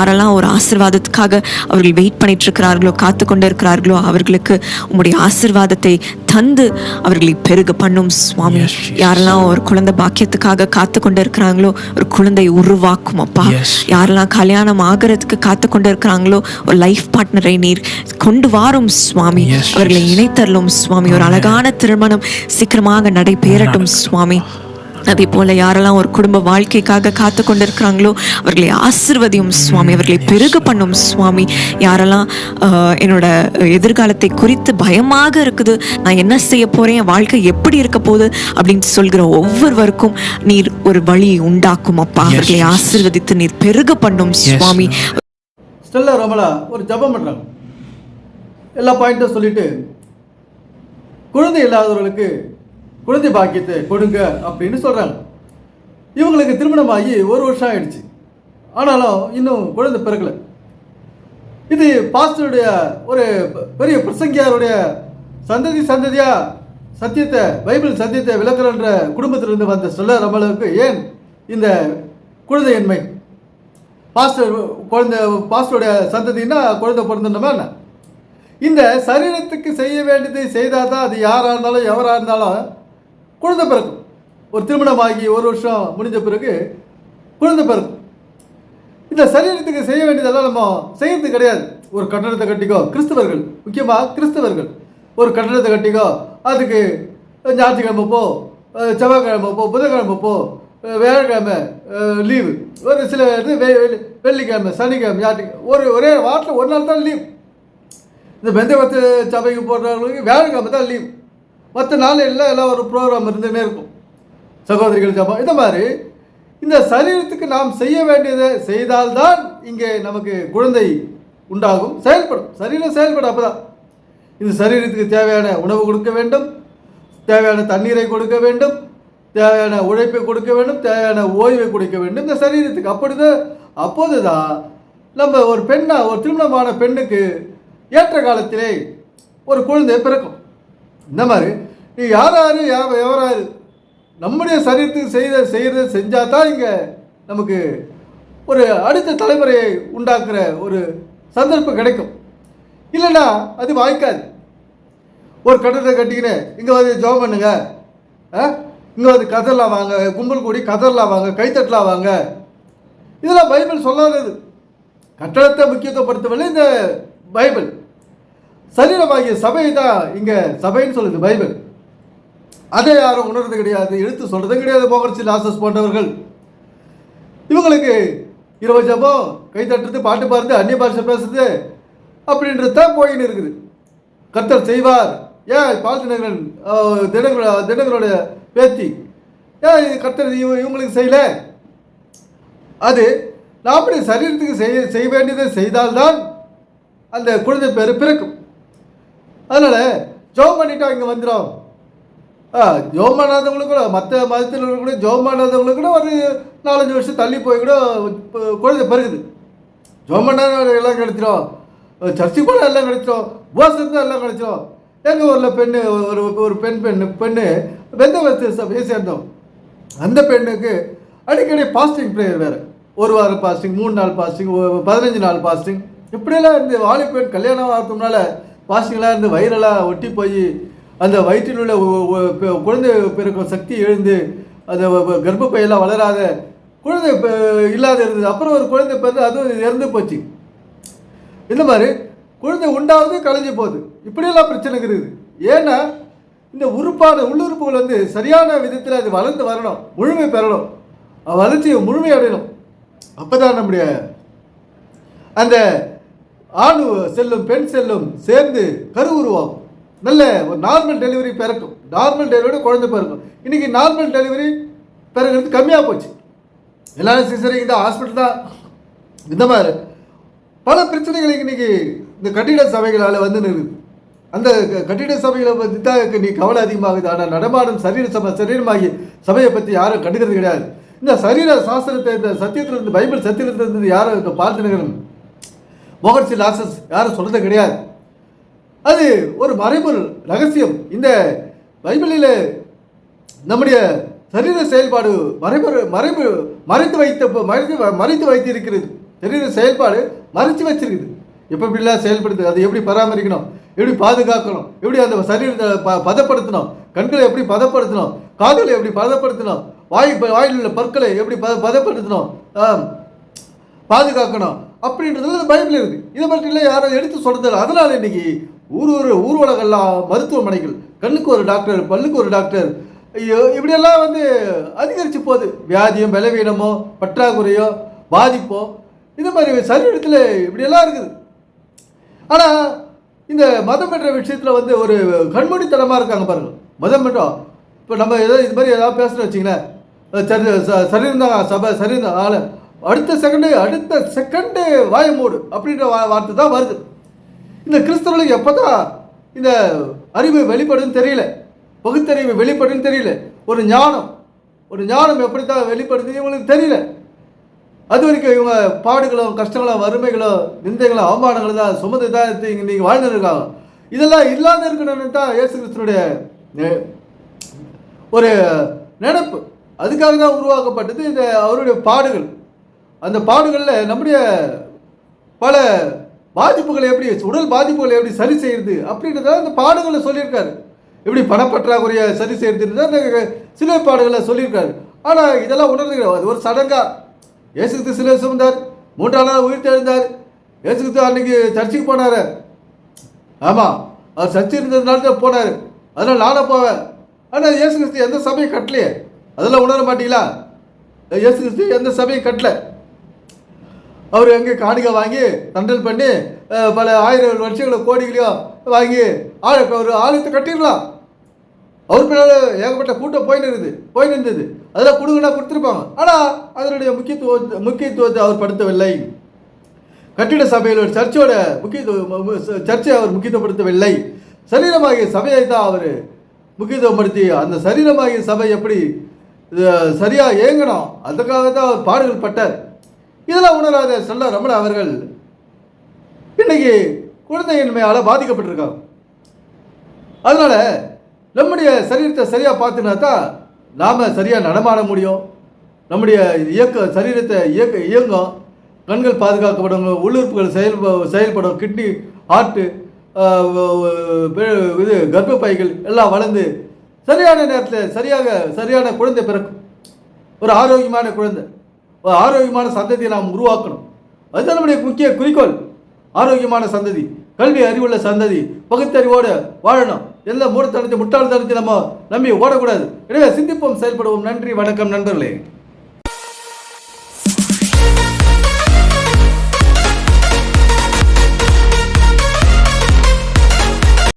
யாரெல்லாம் ஒரு ஆசிர்வாதத்துக்காக அவர்கள் வெயிட் பண்ணிட்டு இருக்கிறார்களோ காத்து கொண்டு இருக்கிறார்களோ அவர்களுக்கு உம்முடைய ஆசிர்வாதத்தை தந்து அவர்களை பெருக பண்ணும் சுவாமி. யாரெல்லாம் ஒரு குழந்தை பாக்கியத்துக்காக காத்து கொண்டு இருக்கிறாங்களோ ஒரு குழந்தை உருவாக்கும் அப்பா. யாரெல்லாம் கல்யாணம் ஆகிறதுக்கு காத்து கொண்டு இருக்கிறாங்களோ ஒரு லைஃப் பார்ட்னரை நீர் கொண்டு வாரும் சுவாமி அவர்களை. இணைத்தரலும் சுவாமி ஒரு அழகான திருமணம் சீக்கிரமாக நடைபெறட்டும் சுவாமி அதே போல யாரெல்லாம் ஒரு குடும்ப வாழ்க்கைக்காக காத்து கொண்டிருக்கிறாங்களோ அவர்களை ஆசிர்வதியும் சுவாமி அவர்களை பெருக பண்ணும் சுவாமி யாரெல்லாம் என்னோட எதிர்காலத்தை குறித்து பயமாக இருக்குது நான் என்ன செய்ய போறேன் என் வாழ்க்கை எப்படி இருக்க போகுது அப்படின்னு சொல்கிற ஒவ்வொருவருக்கும் நீர் ஒரு வழி உண்டாக்கும் அப்பா அவர்களை. ஆசிர்வதித்து நீர் பெருக பண்ணும் சுவாமி. ஸ்டெல்லா ரமலா ஒரு ஜெபம் பண்ணுறாங்க எல்லா பாயிண்ட்டும் சொல்லிட்டு குழந்தை இல்லாதவர்களுக்கு குழந்தை பாக்கியத்தை கொடுங்க அப்படின்னு சொல்கிறாங்க இவங்களுக்கு திருமணமாகி ஒரு வருஷம் ஆயிடுச்சு. ஆனாலும் இன்னும் குழந்தை பிறக்கலை. இது பாஸ்டருடைய ஒரு பெரிய பிரசங்கியாருடைய சந்ததி சந்ததியாக சத்தியத்தை பைபிள் சத்தியத்தை விளக்குறன்ற குடும்பத்திலிருந்து வந்த சொல்ல நம்மளுக்கு ஏன் இந்த குழந்தையின்மை? பாஸ்டர் குழந்தை பாஸ்டருடைய சந்ததினா குழந்தை பிறந்தனமா என்ன? இந்த சரீரத்துக்கு செய்ய வேண்டியதை செய்தால் தான் அது யாராக இருந்தாலும் எவராக இருந்தாலும் குழந்தை பிறக்கும். ஒரு திருமணமாகி ஒரு வருஷம் முடிஞ்ச பிறகு குழந்தை பிறக்கும். இந்த சரீரத்துக்கு செய்ய வேண்டியதெல்லாம் நம்ம செய்யறது கிடையாது. ஒரு கட்டணத்தை கட்டிக்கோ கிறிஸ்தவர்கள் முக்கியமாக கிறிஸ்தவர்கள். ஒரு கட்டடத்தை கட்டிக்கோ அதுக்கு ஞாயிற்றுக்கிழமை போ செவ்வாய்க்கிழமை போ புதன்கிழமை போ அஹ் வியாழக்கிழமை லீவு. ஒரு சில இது வெ- வெள்ளி- வெள்ளிக்கிழமை சனிக்கிழமை ஞாயிற்றுக்கிழமை. ஒரு ஒரே வாரத்தில் ஒரு நாள் தான் லீவ். இந்த பெந்தவத்து சபைக்கு போடுறவங்களுக்கு வியாழக்கிழமை தான் லீவ். மற்ற நாளையில் எல்லாம் ஒரு ப்ரோக்ராம் இருந்துகிட்டே இருக்கும். சகோதரிகள் ஜபம் இந்த மாதிரி இந்த சரீரத்துக்கு நாம் செய்ய வேண்டியதை செய்தால்தான் இங்கே நமக்கு குழந்தை உண்டாகும் செயல்படும். சரீரம் செயல்படும் அப்பதான். இந்த சரீரத்துக்கு தேவையான உணவு கொடுக்க வேண்டும் தேவையான தண்ணீரை கொடுக்க வேண்டும் தேவையான உழைப்பை கொடுக்க வேண்டும் தேவையான ஓய்வை கொடுக்க வேண்டும். இந்த சரீரத்துக்கு அப்படிதான். அப்போதுதான் நம்ம ஒரு பெண்ணாக ஒரு திருமணமான பெண்ணுக்கு ஏற்ற காலத்திலே ஒரு குழந்தை பிறக்கும். இந்த மாதிரி. நீ யார் யார் யா- எவராரு? நம்முடைய சரீரத்துக்கு செய்த செய்கிறத செஞ்சால் தான் இங்கே நமக்கு ஒரு அடுத்த தலைமுறையை உண்டாக்குற ஒரு சந்தர்ப்பம் கிடைக்கும். இல்லைன்னா அது வாய்க்காது. ஒரு கட்டத்தை கட்டிக்கின்னு இங்கே வந்து ஜோம் பண்ணுங்க. இங்கே வந்து கதர்லாம் வாங்க கும்பல் கூடி கதர்லாம் வாங்க கைத்தட்டலாம் வாங்க. இதெல்லாம் பைபிள் சொல்லாதது. கட்டடத்தை முக்கியத்துவப்படுத்தவில்லை இந்த பைபிள். சரீரமாகிய சபை தான் இங்கே சபைன்னு சொல்லுது பைபிள். அதை யாரும் உணர்றது கிடையாது எடுத்து சொல்கிறதும் கிடையாது மோகன்சி லாசஸ் போன்றவர்கள். இவங்களுக்கு இருபது ஜபம் கை தட்டுறது பாட்டு பாடுறது அந்நிய பாஷை பேசுறது அப்படின்றது தான் போயின்னு இருக்குது. கர்த்தர் செய்வார். ஏன் பால் தினகரன் அஹ், தினகரோட பேத்தி? ஏன் இது கர்த்தர் இவ இவங்களுக்கு செய்யல? அது நாமடி சரீரத்துக்கு செய்ய செய்ய வேண்டியதை செய்தால்தான் அந்த குழந்தை பேர் பிறக்கும். அதனால் ஜோம் பண்ணிட்டா இங்கே வந்துடும் ஆ ஜோம் பண்ணாதவங்களுக்கு கூட மற்ற மதத்தில் கூட ஜோம் பண்ணாதவங்களுக்கு கூட ஒரு நாலஞ்சு வருஷம் தள்ளி போய் கூட குழந்தை பிறகுது ஜோம் பண்ணாத எல்லாம் கிடைச்சிரும் சர்ச்சுக்கு கூட எல்லாம் கிடைச்சிரும் போஸ் இருந்தால் எல்லாம் கிடைச்சிரும் எங்கள் ஊரில் பெண்ணு ஒரு ஒரு பெண் பெண்ணு பெண்ணு வெந்த வசதியை சேர்ந்தோம். அந்த பெண்ணுக்கு அடிக்கடி பாஸ்டிங் ப்ரேயர் வேறு. ஒரு வாரம் பாஸ்டிங் மூணு நாள் பாஸ்டிங் பதினஞ்சு நாள் பாஸ்டிங். இப்படியெல்லாம் இந்த வாலிபெண் கல்யாணம் ஆகிறதுனால பாசிங்களாக இருந்து வயிறெல்லாம் ஒட்டி போய் அந்த வயிற்றில் உள்ள குழந்தை பிறக்கும் சக்தி எழுந்து அந்த கர்ப்பப்பையெல்லாம் வளராத குழந்தை இல்லாத இருந்தது. அப்புறம் ஒரு குழந்தை பிறந்து அதுவும் இறந்து போச்சு. இந்த மாதிரி குழந்தை உண்டாவது கலைஞ்சு போகுது. இப்படியெல்லாம் பிரச்சனை இருக்குது. ஏன்னா இந்த உறுப்பான உள்ளுறுப்புகள் வந்து சரியான விதத்தில் அது வளர்ந்து வரணும். முழுமை பெறணும். வளர்ச்சியை வளர்ச்சி முழுமை அடையணும் அப்பதான் நம்முடைய அந்த ஆண் செல்லும் பெண் செல்லும் சேர்ந்து கரு உருவாகும். நல்ல ஒரு நார்மல் டெலிவரி பிறக்கும். நார்மல் டெலிவரி குழந்தை பிறக்கும். இன்றைக்கி நார்மல் டெலிவரி பிறகுறது கம்மியாக போச்சு. எல்லாரும் சிசரிங் தான் ஹாஸ்பிட்டல் தான். இந்த மாதிரி. பல பிரச்சனைகளுக்கு இன்னைக்கு இந்த கட்டிட சபைகளால் வந்து நிறுது அந்த க- கட்டிட சபைகளை பற்றி தான் நீ கவலை அதிகமாகுது. ஆனால் நடமாடும் சரீர சபை சரீரமாகி சபையை பற்றி யாரும் கண்டுக்கிறது கிடையாது. இந்த சரீர சாஸ்திரத்தை இந்த சத்தியத்திலிருந்து பைபிள் சத்தியத்திலிருந்து யாரும் இந்த பார்த்துனுகிறோம் மோகன்சி லாசஸ் யாரும் சொல்கிறது கிடையாது. அது ஒரு மறைபொருள் ரகசியம். இந்த பைபிளில் நம்முடைய சரீர செயல்பாடு மறைபொரு மறைபு மறைத்து வைத்த மறைத்து மறைத்து வைத்து இருக்கிறது செயல்பாடு மறைச்சு வச்சிருக்குது. எப்போ இப்படிலாம் செயல்படுது? அதை எப்படி பராமரிக்கணும்? எப்படி பாதுகாக்கணும்? எப்படி அந்த சரீரத்தை ப பதப்படுத்தணும்? கண்களை எப்படி பதப்படுத்தணும்? காதுகளை எப்படி பதப்படுத்தணும்? வாய் வாயில் உள்ள பற்களை எப்படி பத பதப்படுத்தணும்? பாதுகாக்கணும். அப்படின்றதுல பைபிள் இருக்கு இதை மட்டும் இல்லை யாரும் எடுத்து சொல்றது அதனால இன்னைக்கு ஊர் ஊர் உலகெல்லாம் மருத்துவமனைகள் கண்ணுக்கு ஒரு டாக்டர் பல்லுக்கு ஒரு டாக்டர் ஐயோ இப்படியெல்லாம் வந்து அதிகரித்து போகுது. வியாதியும் பலவீனமோ பற்றாக்குறையோ பாதிப்போ இந்த மாதிரி சரீரத்தில் இப்படியெல்லாம் இருக்குது. ஆனால் இந்த மதம் என்ற விஷயத்தில் வந்து ஒரு கண்மூடித்தனமாக இருக்காங்க பாருங்கள் மதம் பெற்றோம் இப்போ நம்ம ஏதோ இது மாதிரி ஏதாவது பேசுகிறோம் வச்சிங்களேன் சரி ச- சரீரம் சபை சரீரம் தான் ஆளு. அடுத்த செகண்டு அடுத்த செகண்டு வாய மூடு அப்படின்ற வா வார்த்தை தான் வருது. இந்த கிறிஸ்தவர்களுக்கு எப்போ தான் இந்த அறிவு வெளிப்படுதுன்னு தெரியல. பகுத்தறிவு வெளிப்படுதுன்னு தெரியல. ஒரு ஞானம் ஒரு ஞானம் எப்படி தான் வெளிப்படுது இவங்களுக்கு தெரியல. அது வரைக்கும் இவங்க பாடுகளும் கஷ்டங்களும் வறுமைகளும் நிந்தைகளும் அவமானங்களும் தான் சுமந்து தான் இன்றைக்கி நீங்கள் வாழ்ந்துட்டு இருக்காங்க. இதெல்லாம் இல்லாத இருக்கணும்னு தான் இயேசு கிறிஸ்தனுடைய ஒரு நினைப்பு. அதுக்காக தான் உருவாக்கப்பட்டது இந்த அவருடைய பாடுகள். அந்த பாடுகளில் நம்முடைய பல பாதிப்புகளை எப்படி உடல் பாதிப்புகளை எப்படி சரி செய்யுது அப்படின்றத அந்த பாடுகளை சொல்லியிருக்காரு. எப்படி பணப்பற்றாக்குறையை சரி செய்யறதுன்னு சில பாடுகளை சொல்லியிருக்காரு. ஆனால் இதெல்லாம் உணர்ந்து அது ஒரு சடங்கா. இயேசு கிறிஸ்து சிலை சுமந்தார். மூன்றாம் நாள் உயிர் தெழுந்தார் இயேசு கிறிஸ்து அன்னைக்கு சர்ச்சுக்கு போனார். ஆமாம் அவர் சர்ச்சை இருந்ததுனால தான் போனார். அதனால் நானும் போவேன். ஆனால் இயேசு கிறிஸ்து எந்த சபையும் கட்டலையே. அதெல்லாம் உணர மாட்டீங்களா? இயேசு கிறிஸ்து எந்த சபையும் கட்டலை. அவர் அங்கே காணிக்கை வாங்கி தண்டல் பண்ணி பல ஆயிரம் வருஷங்களோ கோடிகளையோ வாங்கி ஆழ ஒரு ஆலயத்தை கட்டிடலாம். அவர் பின்னால் ஏகப்பட்ட கூட்டம் போய் நிறுது போய் நின்றது. அதெல்லாம் கொடுங்கன்னா கொடுத்துருப்பாங்க. ஆனால் அதனுடைய முக்கியத்துவத்தை முக்கியத்துவத்தை அவர் படுத்தவில்லை. கட்டிட சபையில் ஒரு சர்ச்சோட முக்கியத்துவம் சர்ச்சை அவர் முக்கியத்துவப்படுத்தவில்லை. சரீரமாகிய சபையை தான் அவர் முக்கியத்துவப்படுத்தி அந்த சரீரமாகிய சபை எப்படி சரியாக இயங்கணும் அதுக்காக தான் அவர் பாடுகள் பட்டார். இதெல்லாம் உணராத செல்ல ரமண அவர்கள் இன்னைக்கு குழந்தையின்மையால் பாதிக்கப்பட்டிருக்காங்க அதனால் நம்முடைய சரீரத்தை சரியாக பார்த்துனா தான் நாம் சரியாக நடமாட முடியும். நம்முடைய இயக்க சரீரத்தை இயக்க இயங்கும். கண்கள் பாதுகாக்கப்படும் உள்ளுறுப்புகள் செயல் செயல்படும் கிட்னி ஹார்ட்டு இது கர்ப்பப்பைகள் எல்லாம் வளர்ந்து சரியான நேரத்தில் சரியாக சரியான குழந்தை பிறக்கும். ஒரு ஆரோக்கியமான குழந்தை. ஒரு ஆரோக்கியமான சந்ததியை நாம் உருவாக்கணும். அதுதான் நம்முடைய முக்கிய குறிக்கோள். ஆரோக்கியமான சந்ததி கல்வி அறிவுள்ள சந்ததி பகுத்தறிவோடு வாழணும். எந்த மூடத்தனத்தை முட்டாள்தனத்தை நம்ம நம்பி ஓடக்கூடாது. எனவே சிந்திப்போம் செயல்படுவோம். நன்றி வணக்கம் நண்பர்களே.